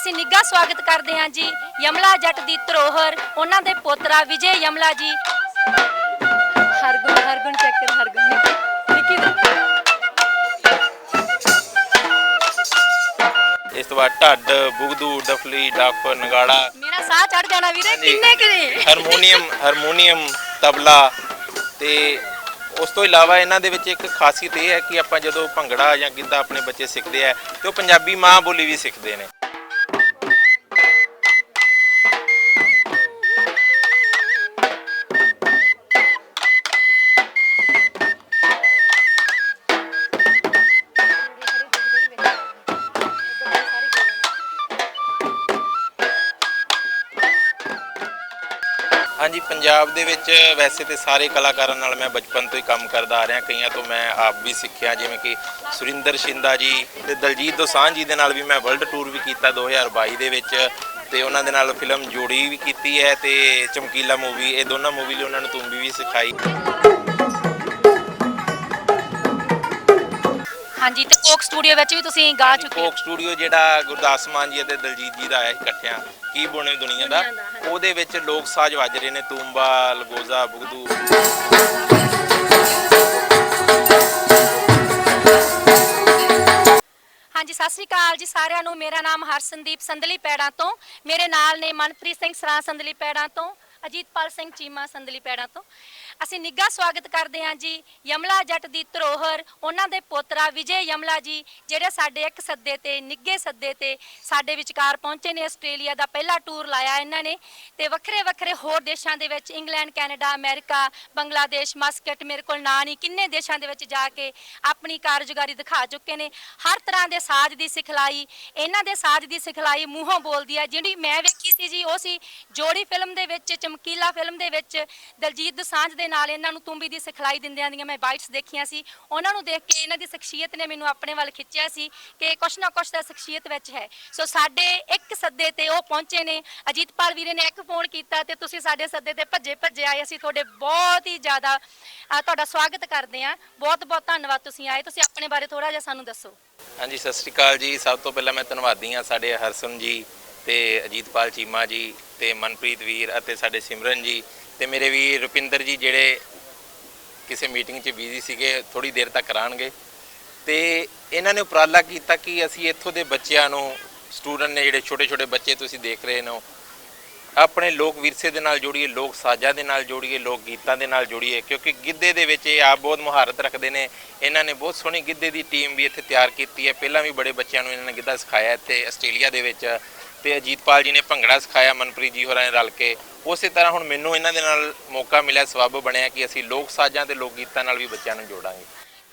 ਅਸੀਂ ਨਿੱਘਾ ਸਵਾਗਤ ਕਰਦੇ ਹਾਂ ਜੀ ਯਮਲਾ ਜੱਟ ਦੀ ਧਰੋਹਰ ਉਹਨਾਂ ਦੇ ਪੋਤਰਾ ਵਿਜੇ ਯਮਲਾ ਜੀ। ਹਰਗੁਣ ਹਰਗੁਣ ਚੱਕਰ ਹਰਗੁਣ। ਨਿੱਕੀ ਨਿੱਕੀ ਇਸ ਤੋਂ ਬਾਅਦ ਢੱਡ ਬੁਗਦੂ ਡਫਲੀ ਡੱਫ ਨਗਾੜਾ। ਮੇਰਾ ਸਾਹ ਚੜ ਜਾਣਾ ਵੀਰੇ। ਕਿੰਨੇ ਕਿਨੇ ਹਾਰਮੋਨੀਅਮ ਹਾਰਮੋਨੀਅਮ ਤਬਲਾ। ਤੇ ਉਸ ਤੋਂ ਇਲਾਵਾ ਇਹਨਾਂ ਦੇ ਵਿੱਚ ਇੱਕ ਖਾਸੀਅਤ ਇਹ ਹੈ ਕਿ ਆਪਾਂ ਜਦੋਂ ਭੰਗੜਾ ਜਾਂ ਗਿੱਧਾ ਆਪਣੇ ਬੱਚੇ ਸਿੱਖਦੇ ਆ ਤੇ ਉਹ ਪੰਜਾਬੀ ਮਾਂ ਬੋਲੀ ਵੀ ਸਿੱਖਦੇ ਨੇ। ਪੰਜਾਬ ਦੇ ਵਿੱਚ ਵੈਸੇ ਤੇ ਸਾਰੇ ਕਲਾਕਾਰਾਂ ਨਾਲ ਮੈਂ ਬਚਪਨ ਤੋਂ ਹੀ ਕੰਮ ਕਰਦਾ ਆ ਰਿਹਾ ਕਈਆਂ ਤੋਂ ਮੈਂ ਆਪ ਵੀ ਸਿੱਖਿਆ ਜਿਵੇਂ ਕਿ ਸੁਰਿੰਦਰ ਸ਼ਿੰਦਾ ਜੀ ਤੇ ਦਲਜੀਤ ਦੋਸਾਂਝ ਜੀ ਦੇ ਨਾਲ ਵੀ ਮੈਂ ਵਰਲਡ ਟੂਰ ਵੀ ਕੀਤਾ 2022 ਦੇ ਵਿੱਚ ਤੇ ਉਹਨਾਂ ਦੇ ਨਾਲ ਫਿਲਮ ਜੋੜੀ ਵੀ ਕੀਤੀ ਹੈ ਤੇ ਚਮਕੀਲਾ ਮੂਵੀ ਇਹ ਦੋਨਾਂ ਮੂਵੀ ਲਈ ਉਹਨਾਂ ਨੂੰ ਤੁੰਬੀ ਵੀ ਸਿਖਾਈ। ਹਾਂਜੀ ਤੇ ਕੋਕ ਸਟੂਡੀਓ ਵਿੱਚ ਵੀ ਤੁਸੀਂ ਗਾ ਚੁੱਕੇ ਹੋ? ਕੋਕ ਸਟੂਡੀਓ ਜਿਹੜਾ ਗੁਰਦਾਸ ਮਾਨ ਜੀ ਅਤੇ ਦਲਜੀਤ ਜੀ ਦਾ ਹੈ ਇਕੱਠਿਆਂ। ਕੀ ਬਣੇ ਦੁਨੀਆ ਦਾ? ਉਹਦੇ ਵਿੱਚ ਲੋਕ ਸਾਜ਼ ਵੱਜ ਰਹੇ ਨੇ, ਤੂੰਬਾ, ਲਗੋਜ਼ਾ, ਬੁਗਦੂ। ਹਾਂਜੀ, ਸਤਿ ਸ੍ਰੀ ਅਕਾਲ ਜੀ ਸਾਰਿਆਂ ਨੂੰ। ਮੇਰਾ ਨਾਮ ਹਰਸਨਦੀਪ ਸੰਦਲੀ ਪੈੜਾਂ ਤੋਂ। ਮੇਰੇ ਨਾਲ ਨੇ ਮਨਪ੍ਰੀਤ ਸਿੰਘ ਸਰਾਂ ਸੰਦਲੀ ਪੈੜਾਂ ਤੋਂ, ਅਜੀਤਪਾਲ ਸਿੰਘ ਚੀਮਾ ਸੰਦਲੀ ਪੈੜਾਂ ਤੋਂ। ਅਸੀਂ ਨਿੱਘਾ ਸਵਾਗਤ ਕਰਦੇ ਹਾਂ ਜੀ ਯਮਲਾ ਜੱਟ ਦੀ ਧਰੋਹਰ, ਉਹਨਾਂ ਦੇ ਪੋਤਰਾ ਵਿਜੇ ਯਮਲਾ ਜੀ, ਜਿਹੜੇ ਸਾਡੇ ਇੱਕ ਸੱਦੇ ਤੇ, ਨਿੱਘੇ ਸੱਦੇ ਤੇ ਸਾਡੇ ਵਿਚਕਾਰ ਪਹੁੰਚੇ ਨੇ ਆਸਟ੍ਰੇਲੀਆ ਦਾ ਪਹਿਲਾ ਟੂਰ ਲਾਇਆ ਇਹਨਾਂ ਨੇ ਤੇ ਵੱਖਰੇ ਵੱਖਰੇ ਹੋਰ ਦੇਸ਼ਾਂ ਦੇ ਵਿੱਚ, England, Canada, America, Bangladesh, Muscat ਮੇਰੇ ਕੋਲ ਨਾਂ ਨਹੀਂ, ਕਿੰਨੇ ਦੇਸ਼ਾਂ ਦੇ ਵਿੱਚ ਜਾ ਕੇ ਆਪਣੀ ਕਾਰਜਕਾਰੀ ਦਿਖਾ ਚੁੱਕੇ ਨੇ। ਹਰ ਤਰ੍ਹਾਂ ਦੇ ਸਾਜ਼ ਦੀ ਸਿਖਲਾਈ, ਇਹਨਾਂ ਦੇ ਸਾਜ਼ ਦੀ ਸਿਖਲਾਈ ਮੂੰਹੋਂ ਬੋਲਦੀ ਹੈ ਜਿਹੜੀ ਮੈਂ ਵੇਖੀ ਸੀ ਜੀ, ਉਹ ਸੀ ਜੋੜੀ ਫਿਲਮ ਦੇ ਵਿੱਚ, ਚਮਕੀਲਾ ਫਿਲਮ ਦੇ ਵਿੱਚ ਦਲਜੀਤ ਦੋਸਾਂਝ ਦੇ ਨਾਲ ਇਹਨਾਂ ਨੂੰ ਤੁੰਬੀ ਦੀ ਸਿਖਲਾਈ ਦਿੰਦਿਆਂ ਦੀਆਂ ਮੈਂ ਬਾਈਟਸ ਦੇਖੀਆਂ ਸੀ। ਉਹਨਾਂ ਨੂੰ ਦੇਖ ਕੇ ਇਹਨਾਂ ਦੀ ਸ਼ਖਸੀਅਤ ਨੇ ਮੈਨੂੰ ਆਪਣੇ ਵੱਲ ਖਿੱਚਿਆ ਸੀ ਕਿ ਕੁਛ ਨਾ ਕੁਛ ਤਾਂ ਸ਼ਖਸੀਅਤ ਵਿੱਚ ਹੈ। ਸੋ ਸਾਡੇ ਇੱਕ ਸੱਦੇ ਤੇ ਉਹ ਪਹੁੰਚੇ ਨੇ। ਅਜੀਤਪਾਲ ਵੀਰੇ ਨੇ ਇੱਕ ਫੋਨ ਕੀਤਾ ਤੇ ਤੁਸੀਂ ਸਾਡੇ ਸੱਦੇ ਤੇ ਭੱਜੇ ਭੱਜੇ ਆਏ। ਅਸੀਂ ਤੁਹਾਡੇ ਬਹੁਤ ਹੀ ਜ਼ਿਆਦਾ ਤੁਹਾਡਾ ਸਵਾਗਤ ਕਰਦੇ ਹਾਂ। ਬਹੁਤ ਬਹੁਤ ਧੰਨਵਾਦ ਤੁਸੀਂ ਆਏ। ਤੁਸੀਂ ਆਪਣੇ ਬਾਰੇ ਥੋੜਾ ਜਿਹਾ ਸਾਨੂੰ ਦੱਸੋ। ਹਾਂਜੀ, ਸਤਿ ਸ਼੍ਰੀ ਅਕਾਲ ਜੀ। ਸਭ ਤੋਂ ਪਹਿਲਾਂ ਮੈਂ ਧੰਨਵਾਦੀ ਹਾਂ ਸਾਡੇ ਹਰਸਨ ਜੀ ਤੇ ਅਜੀਤਪਾਲ ਚੀਮਾ ਜੀ ਤੇ ਮਨਪ੍ਰੀਤ ਵੀਰ ਅਤੇ ਸਾਡੇ ਸਿਮਰਨ ਜੀ ਤੇ ਮੇਰੇ ਵੀਰ ਰੁਪਿੰਦਰ ਜੀ ਜਿਹੜੇ ਕਿਸੇ ਮੀਟਿੰਗ 'ਚ ਬਿਜ਼ੀ ਸੀਗੇ ਥੋੜੀ ਦੇਰ ਤੱਕ ਆਣਗੇ ਤੇ ਇਹਨਾਂ ਨੇ ਉਪਰਾਲਾ ਕੀਤਾ ਕਿ ਅਸੀਂ ਇੱਥੋਂ ਦੇ ਬੱਚਿਆਂ ਨੂੰ ਸਟੂਡੈਂਟ ਨੇ ਜਿਹੜੇ ਛੋਟੇ ਛੋਟੇ ਬੱਚੇ ਤੁਸੀਂ ਦੇਖ ਰਹੇ ਹੋ ਆਪਣੇ ਲੋਕ ਵਿਰਸੇ ਦੇ ਨਾਲ ਜੋੜੀਏ, ਲੋਕ ਸਾਜ਼ਾਂ ਦੇ ਨਾਲ ਜੋੜੀਏ, ਲੋਕ ਗੀਤਾਂ ਦੇ ਨਾਲ ਜੋੜੀਏ, ਕਿਉਂਕਿ ਗਿੱਧੇ ਦੇ ਵਿੱਚ ਇਹ ਆਪ ਬਹੁਤ ਮੁਹਾਰਤ ਰੱਖਦੇ ਨੇ। ਇਹਨਾਂ ਨੇ ਬਹੁਤ ਸੋਹਣੀ ਗਿੱਧੇ ਦੀ ਟੀਮ ਵੀ ਇੱਥੇ ਤਿਆਰ ਕੀਤੀ ਹੈ। ਪਹਿਲਾਂ ਵੀ ਬੜੇ ਬੱਚਿਆਂ ਨੂੰ ਇਹਨਾਂ ਨੇ ਗਿੱਧਾ ਸਿਖਾਇਆ ਇੱਥੇ ਆਸਟ੍ਰੇਲੀਆ ਦੇ ਵਿੱਚ। ਤੇ ਅਜੀਤਪਾਲ ਜੀ ਨੇ ਭੰਗੜਾ ਸਿਖਾਇਆ ਮਨਪ੍ਰੀਤ ਜੀ ਹੋਰਾਂ ਨੇ ਰਲ ਕੇ। ਉਸੇ ਤਰ੍ਹਾਂ ਹੁਣ ਮੈਨੂੰ ਇਹਨਾਂ ਦੇ ਨਾਲ ਮੌਕਾ ਮਿਲਿਆ ਸਬੱਬ ਬਣਿਆ ਕਿ ਅਸੀਂ ਲੋਕ ਸਾਜ਼ਾਂ ਤੇ ਲੋਕ ਗੀਤਾਂ ਨਾਲ ਵੀ ਬੱਚਿਆਂ ਨੂੰ ਜੋੜਾਂਗੇ।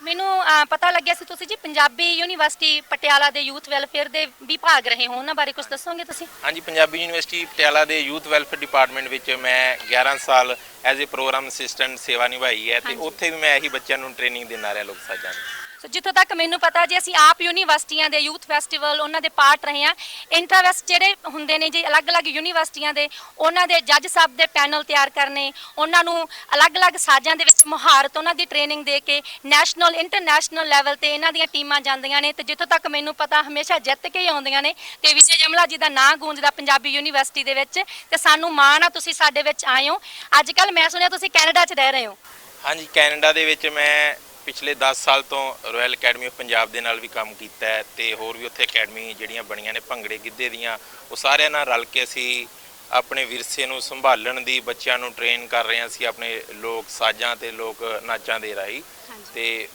ਮੈਨੂੰ ਪਤਾ ਲੱਗਿਆ ਸੀ ਤੁਸੀਂ ਜੀ ਪੰਜਾਬੀ ਯੂਨੀਵਰਸਿਟੀ ਪਟਿਆਲਾ ਦੇ ਯੂਥ ਵੈਲਫੇਅਰ ਦੇ ਵੀ ਭਾਗ ਰਹੇ ਹੋ ਉਹਨਾਂ ਬਾਰੇ ਕੁਝ ਦੱਸੋਗੇ ਤੁਸੀਂ? ਹਾਂਜੀ ਪੰਜਾਬੀ ਯੂਨੀਵਰਸਿਟੀ ਪਟਿਆਲਾ ਦੇ ਯੂਥ ਵੈਲਫੇਅਰ ਡਿਪਾਰਟਮੈਂਟ ਵਿੱਚ ਮੈਂ 11 ਸਾਲ ਐਜ਼ ਅ ਪ੍ਰੋਗਰਾਮ ਅਸਿਸਟੈਂਟ ਸੇਵਾ ਨਿਭਾਈ ਹੈ ਤੇ। ਉੱਥੇ ਵੀ ਮੈਂ ਇਹੀ ਬੱਚਿਆਂ ਨੂੰ ਟ੍ਰੇਨਿੰਗ ਦਿੰਦਾ ਰਿਹਾ ਲੋਕ ਸਾਜ਼ਾਂ ਦੀ। ਸੋ ਜਿੱਥੋਂ ਤੱਕ ਮੈਨੂੰ ਪਤਾ, ਜੇ ਅਸੀਂ ਆਪ ਯੂਨੀਵਰਸਿਟੀਆਂ ਦੇ ਯੂਥ ਫੈਸਟੀਵਲ ਉਹਨਾਂ ਦੇ ਪਾਰਟ ਰਹੇ ਹਾਂ, ਇੰਟਰਵੈਸਟ ਜਿਹੜੇ ਹੁੰਦੇ ਨੇ ਜੀ, ਅਲੱਗ-ਅਲੱਗ ਯੂਨੀਵਰਸਿਟੀਆਂ ਦੇ, ਉਹਨਾਂ ਦੇ ਜੱਜ ਸਾਹਿਬ ਦੇ ਪੈਨਲ ਤਿਆਰ ਕਰਨੇ, ਉਹਨਾਂ ਨੂੰ ਅਲੱਗ-ਅਲੱਗ ਸਾਜ਼ਾਂ ਦੇ ਵਿੱਚ ਮੁਹਾਰਤ ਉਹਨਾਂ ਦੀ ਟ੍ਰੇਨਿੰਗ ਦੇ ਕੇ, ਨੈਸ਼ਨਲ, ਇੰਟਰਨੈਸ਼ਨਲ ਲੈਵਲ ਤੇ ਇਹਨਾਂ ਦੀਆਂ ਟੀਮਾਂ ਜਾਂਦੀਆਂ ਨੇ, ਤੇ ਜਿੱਥੋਂ ਤੱਕ ਮੈਨੂੰ ਪਤਾ, ਹਮੇਸ਼ਾ ਜਿੱਤ ਕੇ ਹੀ ਆਉਂਦੀਆਂ ਨੇ, ਤੇ ਵਿਜੇ ਜਮਲਾ ਜੀ ਦਾ ਨਾਂ ਗੂੰਜਦਾ ਪੰਜਾਬੀ ਯੂਨੀਵਰਸਿਟੀ ਦੇ ਵਿੱਚ, ਤੇ ਸਾਨੂੰ ਮਾਣ ਆ ਤੁਸੀਂ ਸਾਡੇ ਵਿੱਚ ਆਏ ਹੋ। ਅੱਜ ਕੱਲ ਮੈਂ ਸੁਣਿਆ ਤੁਸੀਂ ਕੈਨੇਡਾ 'ਚ ਰਹਿ ਰਹੇ ਹੋ। ਹਾਂਜੀ, ਕੈਨੇਡਾ ਦੇ ਵਿੱਚ ਮੈਂ ਪਿਛਲੇ 10 ਸਾਲ ਤੋਂ ਰਾਇਲ ਅਕੈਡਮੀ ਆਫ ਪੰਜਾਬ ਦੇ ਨਾਲ ਵੀ ਕੰਮ ਕੀਤਾ ਹੈ ਤੇ ਹੋਰ ਵੀ ਉੱਥੇ ਅਕੈਡਮੀ ਜਿਹੜੀਆਂ ਬਣੀਆਂ ਨੇ ਭੰਗੜੇ ਗਿੱਧੇ ਦੀਆਂ ਉਹ ਸਾਰਿਆਂ ਨਾਲ ਰਲ ਕੇ ਅਸੀਂ ਆਪਣੇ ਵਿਰਸੇ ਨੂੰ ਸੰਭਾਲਣ ਦੀ ਬੱਚਿਆਂ ਨੂੰ ਟ੍ਰੇਨ ਕਰ ਰਹੇ ਹਾਂ ਅਸੀਂ ਆਪਣੇ ਲੋਕ ਸਾਜ਼ਾਂ ਤੇ ਲੋਕ ਨਾਚਾਂ ਦੇ ਰਾਹੀਂ ਤੇ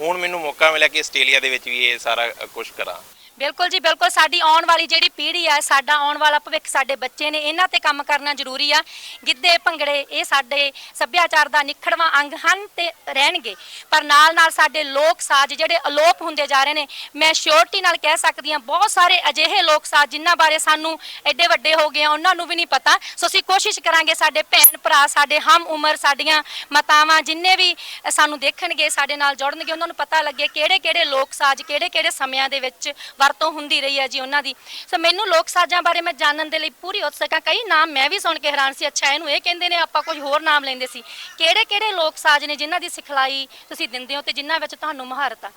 ਹੁਣ ਮੈਨੂੰ ਮੌਕਾ ਮਿਲਿਆ ਕਿ ਆਸਟ੍ਰੇਲੀਆ ਦੇ ਵਿੱਚ ਵੀ ਇਹ ਸਾਰਾ ਕੁਝ ਕਰਾਂ। ਬਿਲਕੁਲ ਜੀ, ਬਿਲਕੁਲ। ਸਾਡੀ ਆਉਣ ਵਾਲੀ ਜਿਹੜੀ ਪੀੜ੍ਹੀ ਆ, ਸਾਡਾ ਆਉਣ ਵਾਲਾ ਭਵਿੱਖ, ਸਾਡੇ ਬੱਚੇ ਨੇ ਇਹਨਾਂ ਤੇ ਕੰਮ ਕਰਨਾ ਜ਼ਰੂਰੀ ਆ। ਗਿੱਧੇ ਭੰਗੜੇ, ਇਹ ਸਾਡੇ ਸੱਭਿਆਚਾਰ ਦਾ ਨਿਖੜਵਾਂ ਅੰਗ ਹਨ ਤੇ ਰਹਿਣਗੇ। ਪਰ ਨਾਲ ਨਾਲ ਸਾਡੇ ਲੋਕ ਸਾਜ਼ ਜਿਹੜੇ ਅਲੋਪ ਹੁੰਦੇ ਜਾ ਰਹੇ ਨੇ, ਮੈਂ ਸ਼ੋਰਟੀ ਨਾਲ ਕਹਿ ਸਕਦੀ ਹਾਂ, ਬਹੁਤ ਸਾਰੇ ਅਜਿਹੇ ਲੋਕ ਸਾਜ਼ ਜਿਨ੍ਹਾਂ ਬਾਰੇ ਸਾਨੂੰ ਐਡੇ ਵੱਡੇ ਹੋ ਗਏ ਆ, ਉਹਨਾਂ ਨੂੰ ਵੀ ਨਹੀਂ ਪਤਾ। ਸੋ ਅਸੀਂ ਕੋਸ਼ਿਸ਼ ਕਰਾਂਗੇ ਸਾਡੇ ਭੈਣ ਭਰਾ, ਸਾਡੇ ਹਮ ਉਮਰ, ਸਾਡੀਆਂ ਮਾਤਾਵਾਂ ਜਿੰਨੇ ਵੀ ਸਾਨੂੰ ਦੇਖਣਗੇ, ਸਾਡੇ ਨਾਲ ਜੁੜਨਗੇ, ਉਹਨਾਂ ਨੂੰ ਪਤਾ ਲੱਗੇ ਕਿਹੜੇ ਕਿਹੜੇ ਲੋਕ ਸਾਜ਼ ਕਿਹੜੇ ਕਿਹੜੇ ਸਮਿਆਂ ਦੇ ਵਿੱਚ ਵਰਤੋਂ ਹੁੰਦੀ ਰਹੀ ਹੈ ਜੀ ਉਹਨਾਂ ਦੀ। ਸੋ ਮੈਨੂੰ ਲੋਕ ਸਾਜ਼ਾਂ ਬਾਰੇ ਮੈਂ ਜਾਣਨ ਦੇ ਲਈ ਪੂਰੀ ਉਤਸੁਕ ਕਈ ਨਾਮ ਮੈਂ ਵੀ ਸੁਣ ਕੇ ਹੈਰਾਨ ਸੀ। ਅੱਛਾ, ਇਹਨੂੰ ਇਹ ਕਹਿੰਦੇ ਨੇ, ਆਪਾਂ ਕੁਝ ਹੋਰ ਨਾਮ ਲੈਂਦੇ ਸੀ। ਕਿਹੜੇ ਕਿਹੜੇ ਲੋਕ ਸਾਜ਼ ਨੇ ਜਿਨ੍ਹਾਂ ਦੀ ਸਿਖਲਾਈ ਤੁਸੀਂ ਦਿੰਦੇ ਹੋ ਤੇ ਜਿਨ੍ਹਾਂ ਵਿੱਚ ਤੁਹਾਨੂੰ ਮਹਾਰਤ ਆ?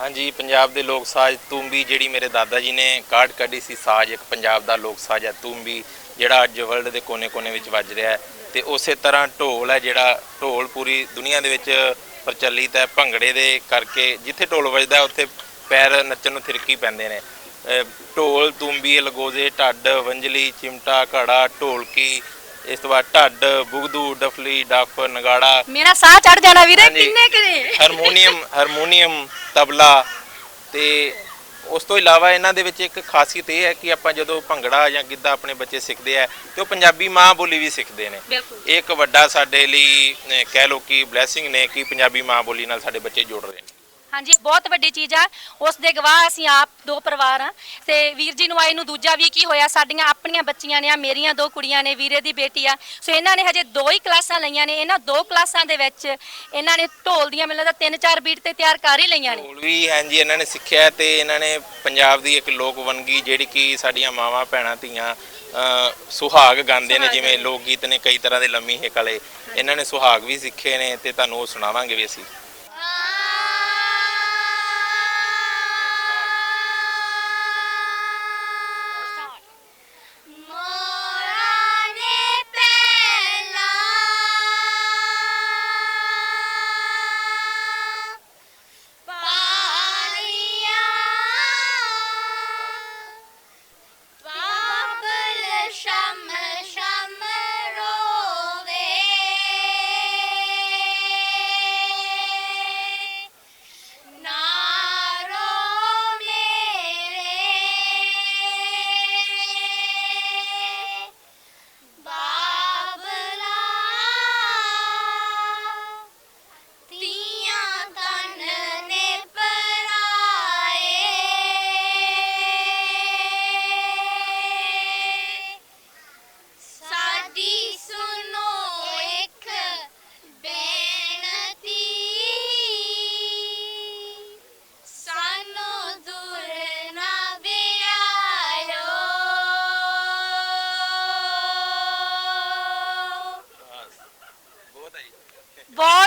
ਹਾਂਜੀ, ਪੰਜਾਬ ਦੇ ਲੋਕ ਸਾਜ਼, ਤੂੰਬੀ ਜਿਹੜੀ ਮੇਰੇ ਦਾਦਾ ਜੀ ਨੇ ਕਾਢ ਕੱਢੀ ਸੀ, ਸਾਜ਼ ਇੱਕ ਪੰਜਾਬ ਦਾ ਲੋਕ ਸਾਜ਼ ਹੈ। ਤੂੰਬੀ ਜਿਹੜਾ ਅੱਜ ਵਰਲਡ ਦੇ ਕੋਨੇ-ਕੋਨੇ ਵਿੱਚ ਵੱਜ ਰਿਹਾ ਹੈ ਤੇ ਉਸੇ ਤਰ੍ਹਾਂ ਢੋਲ ਹੈ ਜਿਹੜਾ ਢੋਲ ਪੂਰੀ ਦੁਨੀਆ ਦੇ ਵਿੱਚ ਪ੍ਰਚਲਿਤ ਹੈ। ਭੰਗੜੇ ਦੇ ਕਰਕੇ ਜਿੱਥੇ ਢੋਲ ਵੱਜਦਾ ਉੱਥੇ ਪੈਰ ਨੱਚਣ ਨੂੰ ਥਿਰਕੀ ਪੈਂਦੇ ਨੇ। ਢੋਲ ਤੂੰਬੀ ਅਲਗੋਜ਼ੇ ਢੱਡ ਵੰਜਲੀ ਚਿਮਟਾ ਘੜਾ ਢੋਲਕੀ ਇਸ ਤੋਂ ਬਾਅਦ ਢੱਡ ਬੁਗਦੂ ਡਫਲੀ ਡੱਫ ਨਗਾੜਾ। ਮੇਰਾ ਸਾਹ ਚੜ ਜਾਣਾ ਵੀਰੇ। ਕਿੰਨੇ ਕਰੇ ਹਾਰਮੋਨੀਅਮ ਹਾਰਮੋਨੀਅਮ ਤਬਲਾ ਤੇ ਉਸ ਤੋਂ ਇਲਾਵਾ ਇਹਨਾਂ ਦੇ ਵਿੱਚ ਇੱਕ ਖਾਸੀਅਤ ਇਹ ਹੈ ਕਿ ਆਪਾਂ ਜਦੋਂ ਭੰਗੜਾ ਜਾਂ ਗਿੱਧਾ ਆਪਣੇ ਬੱਚੇ ਸਿੱਖਦੇ ਆ ਤੇ ਉਹ ਪੰਜਾਬੀ ਮਾਂ ਬੋਲੀ ਵੀ ਸਿੱਖਦੇ ਨੇ। ਇਹ ਇੱਕ ਵੱਡਾ ਸਾਡੇ ਲਈ ਕਹਿ ਲਓ ਕਿ ਬਲੇਸਿੰਗ ਨੇ ਕਿ ਪੰਜਾਬੀ ਮਾਂ ਬੋਲੀ ਨਾਲ ਸਾਡੇ ਬੱਚੇ ਜੁੜ ਰਹੇ ਨੇ। ਹਾਂਜੀ ਇਹ ਬਹੁਤ ਵੱਡੀ ਚੀਜ਼ ਆ। ਉਸ ਦੇ ਗਵਾਹ ਅਸੀਂ ਆਪ ਦੋ ਪਰਿਵਾਰ ਆ। ਤੇ ਵੀਰ ਜੀ ਨੂੰ ਆਏ ਨੂੰ ਦੂਜਾ ਵੀ ਕੀ ਹੋਇਆ ਸਾਡੀਆਂ ਆਪਣੀਆਂ ਬੱਚੀਆਂ ਨੇ ਆ ਮੇਰੀਆਂ ਦੋ ਕੁੜੀਆਂ ਨੇ ਵੀਰੇ ਦੀ ਬੇਟੀ ਆ। ਸੋ ਇਹਨਾਂ ਨੇ ਹਜੇ ਦੋ ਹੀ ਕਲਾਸਾਂ ਲਈਆਂ ਨੇ। ਇਹਨਾਂ ਦੋ ਕਲਾਸਾਂ ਦੇ ਵਿੱਚ ਇਹਨਾਂ ਨੇ ਢੋਲ ਦੀਆਂ ਮੈਨੂੰ ਲੱਗਦਾ ਤਿੰਨ ਚਾਰ ਬੀਟ ਤੇ ਤਿਆਰ ਕਰ ਹੀ ਲਈਆਂ ਨੇ। ਢੋਲ ਵੀ ਹਾਂਜੀ ਇਹਨਾਂ ਨੇ ਸਿੱਖਿਆ ਤੇ ਇਹਨਾਂ ਨੇ ਪੰਜਾਬ ਦੀ ਇੱਕ ਲੋਕ ਵੰਨਗੀ ਜਿਹੜੀ ਕਿ ਸਾਡੀਆਂ ਮਾਵਾਂ ਭੈਣਾਂ ਧੀਆਂ ਸੁਹਾਗ ਗਾਉਂਦੇ ਨੇ ਜਿਵੇਂ ਲੋਕ ਗੀਤ ਨੇ ਕਈ ਤਰ੍ਹਾਂ ਦੇ ਲੰਮੀ ਹਿੱਕ ਵਾਲੇ। ਇਹਨਾਂ ਨੇ ਸੁਹਾਗ ਵੀ ਸਿੱਖੇ ਨੇ ਤੇ ਤੁਹਾਨੂੰ ਉਹ ਸੁਣਾਵਾਂਗੇ ਵੀ ਅਸੀਂ। Shama.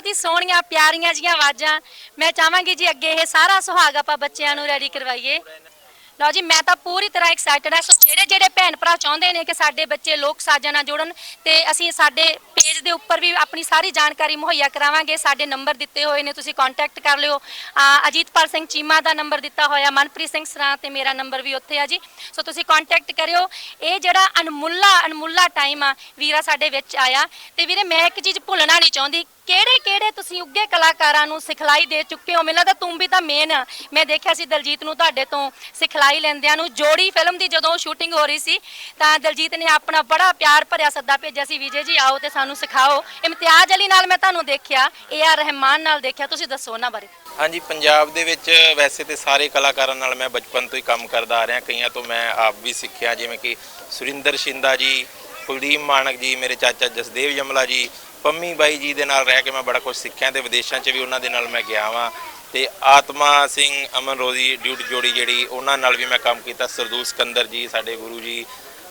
ਹੀ ਸੋਹਣੀਆਂ, ਪਿਆਰੀਆਂ ਜੀਆਂ ਆਵਾਜ਼ਾਂ। ਮੈਂ ਚਾਹਾਂਗੀ ਜੀ ਅੱਗੇ ਇਹ ਸਾਰਾ ਸੁਹਾਗ ਆਪਾਂ ਬੱਚਿਆਂ ਨੂੰ ਰੈਡੀ ਕਰਵਾਈਏ। ਲਓ ਜੀ, ਮੈਂ ਤਾਂ ਪੂਰੀ ਤਰ੍ਹਾਂ ਐਕਸਾਈਟਡ ਹਾਂ। ਸੋ ਜਿਹੜੇ ਜਿਹੜੇ ਭੈਣ ਭਰਾ ਚਾਹੁੰਦੇ ਨੇ ਕਿ ਸਾਡੇ ਬੱਚੇ ਲੋਕ ਸਾਜ਼ਾਂ ਨਾਲ ਜੁੜਨ, ਤੇ ਅਸੀਂ ਸਾਡੇ ਪੇਜ ਦੇ ਉੱਪਰ ਵੀ ਆਪਣੀ ਸਾਰੀ ਜਾਣਕਾਰੀ ਮੁਹੱਈਆ ਕਰਾਵਾਂਗੇ। ਸਾਡੇ ਨੰਬਰ ਦਿੱਤੇ ਹੋਏ ਨੇ, ਤੁਸੀਂ ਕੰਟੈਕਟ ਕਰ ਲਿਓ। ਅਜੀਤਪਾਲ ਸਿੰਘ ਚੀਮਾ ਦਾ ਨੰਬਰ ਦਿੱਤਾ ਹੋਇਆ, ਮਨਪ੍ਰੀਤ ਸਿੰਘ ਸਰਾਂ ਤੇ ਮੇਰਾ ਨੰਬਰ ਵੀ ਉੱਥੇ ਆ ਜੀ। ਸੋ ਤੁਸੀਂ ਕੰਟੈਕਟ ਕਰਿਓ। ਇਹ ਜਿਹੜਾ ਅਨਮੁੱਲਾ ਅਨਮੁੱਲਾ ਟਾਈਮ ਆ, ਵੀਰਾ ਸਾਡੇ ਵਿੱਚ ਆਇਆ। ਤੇ ਵੀਰੇ, ਮੈਂ ਇੱਕ ਚੀਜ਼ ਭੁੱਲਣਾ ਨਹੀਂ ਚਾਹੁੰਦੀ। ਕਿਹੜੇ ਕਿਹੜੇ ਤੁਸੀਂ ਉੱਗੇ ਕਲਾਕਾਰਾਂ ਨੂੰ ਸਿਖਲਾਈ ਦੇ ਚੁੱਕੇ ਹੋ? ਮੈਨੂੰ ਲੱਗਦਾ ਤੂੰ ਵੀ ਤਾਂ ਮੇਨ ਮੈਂ ਦੇਖਿਆ ਸੀ ਦਲਜੀਤ ਨੂੰ ਤੁਹਾਡੇ ਤੋਂ ਸਿਖਲਾਈ ਲੈਂਦਿਆਂ ਨੂੰ। ਜੋੜੀ ਫਿਲਮ ਦੀ ਜਦੋਂ ਸ਼ੂਟਿੰਗ ਹੋ ਰਹੀ ਸੀ, ਤਾਂ ਦਲਜੀਤ ਨੇ ਆਪਣਾ ਬੜਾ ਪਿਆਰ ਭਰਿਆ ਸੱਦਾ ਭੇਜਿਆ ਸੀ, ਵਿਜੇ ਜੀ, ਆਓ ਤੇ ਸਾਨੂੰ ਸਿਖਾਓ। ਇਮਤਿਆਜ਼ ਅਲੀ ਨਾਲ ਮੈਂ ਤੁਹਾਨੂੰ ਦੇਖਿਆ ਏ ਆਰ ਰਹਿਮਾਨ ਨਾਲ ਦੇਖਿਆ। ਤੁਸੀਂ ਦੱਸੋ ਉਹਨਾਂ ਬਾਰੇ। ਹਾਂਜੀ, ਪੰਜਾਬ ਦੇ ਵਿੱਚ ਵੈਸੇ ਤੇ ਸਾਰੇ ਕਲਾਕਾਰਾਂ ਨਾਲ ਮੈਂ ਬਚਪਨ ਤੋਂ ਹੀ ਕੰਮ ਕਰਦਾ ਆ ਰਿਹਾ। ਕਈਆਂ ਤੋਂ ਮੈਂ ਆਪ ਵੀ ਸਿੱਖਿਆ, ਜਿਵੇਂ ਕਿ ਸੁਰਿੰਦਰ ਸ਼ਿੰਦਾ ਜੀ, ਕੁਲਦੀਪ ਮਾਨਕ ਜੀ, ਮੇਰੇ ਚਾਚਾ ਜਸਦੇਵ ਜਮਲਾ ਜੀ ਪੰਮੀ ਬਾਈ ਜੀ ਦੇ ਨਾਲ ਰਹਿ ਕੇ ਮੈਂ ਬੜਾ ਕੁਝ ਸਿੱਖਿਆ ਤੇ ਵਿਦੇਸ਼ਾਂ 'ਚ ਵੀ ਉਹਨਾਂ ਦੇ ਨਾਲ ਮੈਂ ਗਿਆ ਵਾਂ। ਤੇ ਆਤਮਾ ਸਿੰਘ ਅਮਨ ਰੋਜ਼ੀ ਡਿਊਟ ਜੋੜੀ ਜਿਹੜੀ, ਉਹਨਾਂ ਨਾਲ ਵੀ ਮੈਂ ਕੰਮ ਕੀਤਾ। ਸਰਦੂਲ ਸਕੰਦਰ ਜੀ, ਸਾਡੇ ਗੁਰੂ ਜੀ,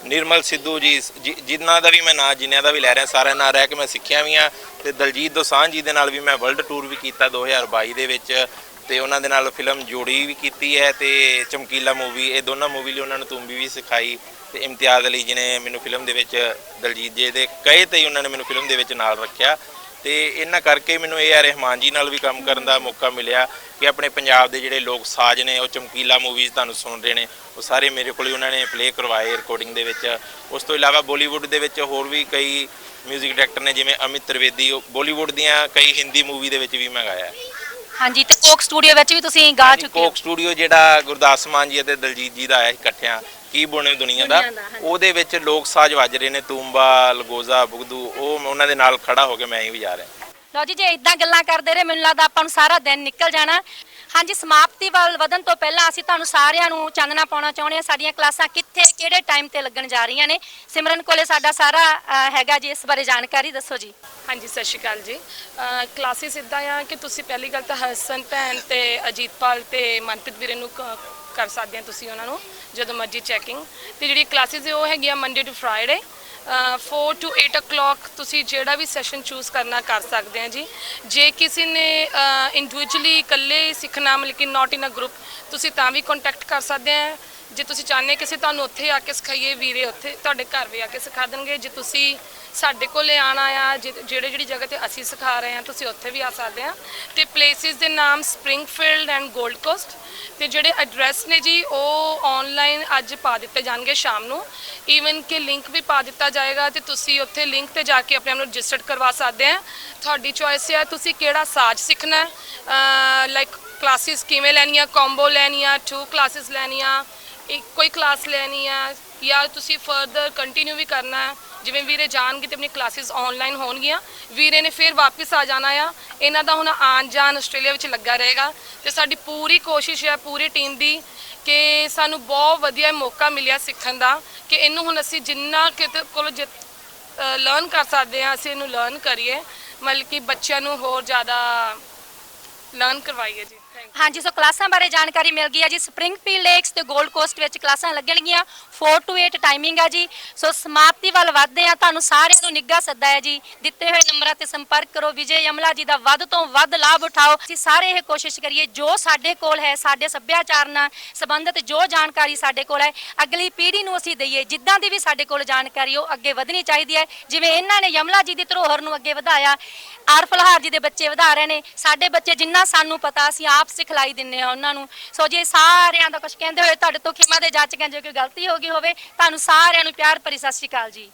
ਨਿਰਮਲ ਸਿੱਧੂ ਜੀ, ਜਿ- ਜਿਨ੍ਹਾਂ ਦਾ ਵੀ ਮੈਂ ਨਾਂ, ਜਿਨ੍ਹਾਂ ਦਾ ਵੀ ਲੈ ਰਿਹਾ, ਸਾਰਿਆਂ ਨਾਲ ਰਹਿ ਕੇ ਮੈਂ ਸਿੱਖਿਆ ਵੀ ਆ। ਤੇ ਦਲਜੀਤ ਦੋਸਾਂਝ ਜੀ ਦੇ ਨਾਲ ਵੀ ਮੈਂ ਵਰਲਡ ਟੂਰ ਵੀ ਕੀਤਾ 2022 ਦੇ ਵਿੱਚ। ਤੇ ਉਹਨਾਂ ਦੇ ਨਾਲ ਫਿਲਮ ਜੋੜੀ ਵੀ ਕੀਤੀ ਹੈ ਤੇ ਚਮਕੀਲਾ ਮੂਵੀ ਇਹ ਦੋਨਾਂ ਮੂਵੀ ਲਈ ਉਹਨਾਂ ਨੂੰ ਤੁੰਬੀ ਵੀ ਸਿਖਾਈ। ਤੇ ਇਮਤਿਆਜ਼ ਅਲੀ ਜੀ ਨੇ ਮੈਨੂੰ ਫਿਲਮ ਦੇ ਵਿੱਚ, ਦਲਜੀਤ ਜੀ ਦੇ ਕਹੇ ਤੇ ਹੀ ਉਹਨਾਂ ਨੇ ਮੈਨੂੰ ਫਿਲਮ ਦੇ ਵਿੱਚ ਨਾਲ ਰੱਖਿਆ। ਤੇ ਇਹਨਾਂ ਕਰਕੇ ਮੈਨੂੰ ਏ ਆਰ ਰਹਿਮਾਨ ਜੀ ਨਾਲ ਵੀ ਕੰਮ ਕਰਨ ਦਾ ਮੌਕਾ ਮਿਲਿਆ ਕਿ ਆਪਣੇ ਪੰਜਾਬ ਦੇ ਜਿਹੜੇ ਲੋਕ ਸਾਜ਼ ਨੇ, ਉਹ ਚਮਕੀਲਾ ਮੂਵੀਜ਼ ਤੁਹਾਨੂੰ ਸੁਣ ਰਹੇ ਨੇ, ਉਹ ਸਾਰੇ ਮੇਰੇ ਕੋਲ ਹੀ ਉਹਨਾਂ ਨੇ ਪਲੇ ਕਰਵਾਏ ਰਿਕਾਰਡਿੰਗ ਦੇ ਵਿੱਚ। ਉਸ ਤੋਂ ਇਲਾਵਾ ਬਾਲੀਵੁੱਡ ਦੇ ਵਿੱਚ ਹੋਰ ਵੀ ਕਈ 뮤직 ਡਾਇਰੈਕਟਰ ਨੇ, ਜਿਵੇਂ ਅਮਿਤ ਤ੍ਰਿਵੇਦੀ, ਉਹ ਬਾਲੀਵੁੱਡ ਦੀਆਂ ਕਈ ਹਿੰਦੀ ਮੂਵੀ ਦੇ ਵਿੱਚ ਵੀ ਮੈਂ ਗਾਇਆ। ਹਾਂਜੀ, ਤੇ ਕੋਕ ਸਟੂਡੀਓ ਵਿੱਚ ਵੀ ਤੁਸੀਂ ਗਾ ਚੁੱਕੇ ਹੋ? ਕੋਕ ਸਟੂਡੀਓ ਜਿਹੜਾ ਗੁਰਦਾਸ ਮਾਨ ਜੀ ਅਤੇ ਦਲਜੀਤ ਜੀ ਦਾ ਆਇਆ ਸੀ ਇਕੱਠਿਆਂ ਕੀ ਬੁਣੇ ਦੁਨੀਆ ਦਾ? ਦੁਨੀਆ ਦਾ, ਹਾਂਜੀ। ਉਹਦੇ ਵਿੱਚ ਲੋਕ ਸਾਜ਼ ਵੱਜ ਰਹੇ ਨੇ ਤੂੰਬਾ ਲਗੋਜ਼ਾ ਬੁਗਦੂ ਉਹ ਉਹਨਾਂ ਦੇ ਨਾਲ ਖੜਾ ਹੋ ਕੇ ਮੈਂ ਹੀ ਵਜਾ ਰਿਹਾ। ਲਓ ਜੀ ਜੇ ਇਦਾਂ ਗੱਲਾਂ ਕਰਦੇ ਰਹੇ ਮੈਨੂੰ ਲੱਗਦਾ ਆਪਾਂ ਨੂੰ ਸਾਰਾ ਦਿਨ ਨਿਕਲ ਜਾਣਾ। ਹਾਂਜੀ, ਸਮਾਪਤੀ ਵੱਲ ਵਧਣ ਤੋਂ ਪਹਿਲਾਂ ਅਸੀਂ ਤੁਹਾਨੂੰ ਸਾਰਿਆਂ ਨੂੰ ਚਾਨਣਾ ਪਾਉਣਾ ਚਾਹੁੰਦੇ ਹਾਂ। ਸਾਡੀਆਂ ਕਲਾਸਾਂ ਕਿੱਥੇ, ਕਿਹੜੇ ਟਾਈਮ ਤੇ ਲੱਗਣ ਜਾ ਰਹੀਆਂ ਨੇ? ਸਿਮਰਨ ਕੋਲੇ ਸਾਡਾ ਸਾਰਾ ਹੈਗਾ ਜੀ, ਇਸ ਬਾਰੇ ਜਾਣਕਾਰੀ। ਦੱਸੋ ਜੀ। ਹਾਂਜੀ, ਸਤਿ ਸ਼੍ਰੀ ਅਕਾਲ ਜੀ। ਕਲਾਸਿਸ ਇਦਾਂ ਆ ਕਿ ਤੁਸੀਂ ਪਹਿਲੀ ਗੱਲ ਤਾਂ ਹਸਨ ਭੈਣ ਤੇ ਅਜੀਤਪਾਲ ਤੇ ਮਨਪ੍ਰੀਤ ਵੀਰੇ ਨੂੰ ਕ- ਕਰ ਸਕਦੇ ਆ ਤੁਸੀਂ ਉਹਨਾਂ ਨੂੰ, ਜਦੋਂ ਮਰਜ਼ੀ ਚੈਕਿੰਗ ਤੇ ਜਿਹੜੀ ਕਲਾਸਿਸ ਉਹ ਹੈਗੀਆਂ Monday to Friday 4 to 8 o'clock ਤੁਸੀਂ ਜਿਹੜਾ ਵੀ ਸੈਸ਼ਨ ਚੂਜ਼ ਕਰਨਾ ਕਰ ਸਕਦੇ ਆ ਜੀ। ਜੇ ਕਿਸੇ ਨੇ ਇੰਡੀਵਿਜੂਅਲੀ ਇਕੱਲੇ ਸਿੱਖਣਾ ਮਤਲਬ ਕਿ ਨਾਟ ਇਨ ਅ ਗਰੁੱਪ ਤੁਸੀਂ ਤਾਂ ਵੀ ਕੰਟੈਕਟ ਕਰ ਸਕਦੇ ਆ ਜੇ ਤੁਸੀਂ ਚਾਹੁੰਦੇ ਕਿ ਅਸੀਂ ਤੁਹਾਨੂੰ ਉੱਥੇ ਆ ਕੇ ਸਿਖਾਈਏ, ਵੀਰੇ ਉੱਥੇ ਤੁਹਾਡੇ ਘਰ ਵੀ ਆ ਕੇ ਸਿਖਾ ਦੇਣਗੇ। ਜੇ ਤੁਸੀਂ ਸਾਡੇ ਕੋਲੇ ਆਣਾ ਆ, ਜਿ- ਜਿਹੜੇ ਜਿਹੜੀ ਜਗ੍ਹਾ ਤੇ ਅਸੀਂ ਸਿਖਾ ਰਹੇ ਹਾਂ, ਤੁਸੀਂ ਉੱਥੇ ਵੀ ਆ ਸਕਦੇ ਆ। ਤੇ ਪਲੇਸਿਸ ਦੇ ਨਾਮ ਸਪ੍ਰਿੰਗਫੀਲਡ ਐਂਡ 골ਡ ਕੋਸਟ ਤੇ ਜਿਹੜੇ ਐਡਰੈਸ ਨੇ ਜੀ, ਉਹ ਆਨਲਾਈਨ ਅੱਜ ਪਾ ਦਿੱਤੇ ਜਾਣਗੇ ਸ਼ਾਮ ਨੂੰ। ਈਵਨ ਕਿ ਲਿੰਕ ਵੀ ਪਾ ਦਿੱਤਾ ਜਾਏਗਾ ਤੇ ਤੁਸੀਂ ਉੱਥੇ ਲਿੰਕ ਤੇ ਜਾ ਕੇ ਆਪਣੇ ਆਪ ਨੂੰ ਰਜਿਸਟਰ ਕਰਵਾ ਸਕਦੇ ਆ। ਤੁਹਾਡੀ ਚੋਇਸ ਹੈ ਤੁਸੀਂ ਕਿਹੜਾ ਸਾਜ਼ ਸਿੱਖਣਾ ਲਾਈਕ ਕਲਾਸਿਸ ਕਿਵੇਂ ਲੈਣੀਆਂ ਕੰਬੋ ਲੈਣੀਆਂ ਟੂ ਕਲਾਸਿਸ ਲੈਣੀਆਂ ਇੱਕ ਕੋਈ ਕਲਾਸ ਲੈਣੀ ਆ ਜਾਂ ਤੁਸੀਂ ਫਰਦਰ ਕੰਟੀਨਿਊ ਵੀ ਕਰਨਾ ਹੈ ਜਿਵੇਂ ਵੀਰੇ ਜਾਣਗੇ ਤੇ ਆਪਣੀ ਕਲਾਸਿਸ ਆਨਲਾਈਨ ਹੋਣਗੀਆਂ, ਵੀਰੇ ਨੇ ਫਿਰ ਵਾਪਸ ਆ ਜਾਣਾ ਆ। ਇਹਨਾਂ ਦਾ ਹੁਣ ਆਉਣ ਜਾਣ ਆਸਟ੍ਰੇਲੀਆ ਵਿੱਚ ਲੱਗਾ ਰਹੇਗਾ ਤੇ ਸਾਡੀ ਪੂਰੀ ਕੋਸ਼ਿਸ਼ ਹੈ ਪੂਰੀ ਟੀਮ ਦੀ ਕਿ ਸਾਨੂੰ ਬਹੁਤ ਵਧੀਆ ਮੌਕਾ ਮਿਲਿਆ ਸਿੱਖਣ ਦਾ ਕਿ ਇਹਨੂੰ ਹੁਣ ਅਸੀਂ ਜਿੰਨਾ ਕਿਤੇ ਕੋਲ ਲਰਨ ਕਰ ਸਕਦੇ ਹਾਂ ਅਸੀਂ ਇਹਨੂੰ ਲਰਨ ਕਰੀਏ, ਮਤਲਬ ਕਿ ਬੱਚਿਆਂ ਨੂੰ ਹੋਰ ਜ਼ਿਆਦਾ ਲਰਨ ਕਰਵਾਈਏ ਜੀ ਥੈਂਕ ਹਾਂਜੀ, ਸੋ ਕਲਾਸਾਂ ਬਾਰੇ ਜਾਣਕਾਰੀ ਮਿਲ ਗਈ ਹੈ ਜੀ ਸਪ੍ਰਿੰਗਫੀਲਡ ਲੇਕਸ ਤੇ 골ਡ ਕੋਸਟ ਵਿੱਚ ਕਲਾਸਾਂ ਲੱਗਣਗੀਆਂ 4 ਟੂ 8 ਟਾਈਮਿੰਗ ਹੈ ਜੀ, ਸੋ ਸਮਾਪਤੀ ਵੱਲ ਵਧਦੇ ਆ ਤੁਹਾਨੂੰ ਸਾਰਿਆਂ ਨੂੰ ਨਿੱਘਾ ਸੱਦਾ ਹੈ ਜੀ, ਦਿੱਤੇ ਹੋਏ ਨੰਬਰਾਂ ਤੇ ਸੰਪਰਕ ਕਰੋ, ਵਿਜੇ ਯਮਲਾ ਜੀ ਦਾ ਵੱਧ ਤੋਂ ਵੱਧ ਲਾਭ ਉਠਾਓ, ਅਸੀਂ ਸਾਰੇ ਇਹ ਕੋਸ਼ਿਸ਼ ਕਰੀਏ, ਜੋ ਸਾਡੇ ਕੋਲ ਹੈ, ਸਾਡੇ ਸੱਭਿਆਚਾਰ ਨਾਲ ਸੰਬੰਧਿਤ ਜੋ ਜਾਣਕਾਰੀ ਸਾਡੇ ਕੋਲ ਹੈ, ਅਗਲੀ ਪੀੜ੍ਹੀ ਨੂੰ ਅਸੀਂ ਦਈਏ, ਜਿੱਦਾਂ ਦੀ ਵੀ ਸਾਡੇ ਕੋਲ ਜਾਣਕਾਰੀ, ਉਹ ਅੱਗੇ ਵਧਣੀ ਚਾਹੀਦੀ ਹੈ, ਜਿਵੇਂ ਇਹਨਾਂ ਨੇ ਯਮਲਾ ਜੀ ਦੀ ਧਰੋਹਰ ਨੂੰ ਅੱਗੇ ਵਧਾਇਆ, ਆਰ ਫਲਹਾਰ ਜੀ ਦੇ ਬੱਚੇ ਵਧਾ ਰਹੇ ਨੇ, ਸਾਡੇ ਬੱਚੇ ਜਿੰਨਾ ਸਾਨੂੰ ਪਤਾ ਅਸੀਂ ਆਪ ਸਿਖਲਾਈ ਦਿੰਨੇ ਆ ਉਹਨਾਂ ਨੂੰ। ਸੋ ਜੇ ਸਾਰਿਆਂ ਦਾ ਕੁਝ ਕਹਿੰਦੇ ਹੋਏ ਤੁਹਾਡੇ ਤੋਂ ਖਿਮਾ ਦੇ ਜਾਚ ਕਹਿੰਦੇ ਜੇ ਕੋਈ ਗਲਤੀ ਹੋ ਗਈ ਹੋਵੇ, ਤੁਹਾਨੂੰ ਸਾਰਿਆਂ ਨੂੰ ਪਿਆਰ ਭਰੀ ਸਤਿ ਸ਼੍ਰੀ ਅਕਾਲ ਜੀ।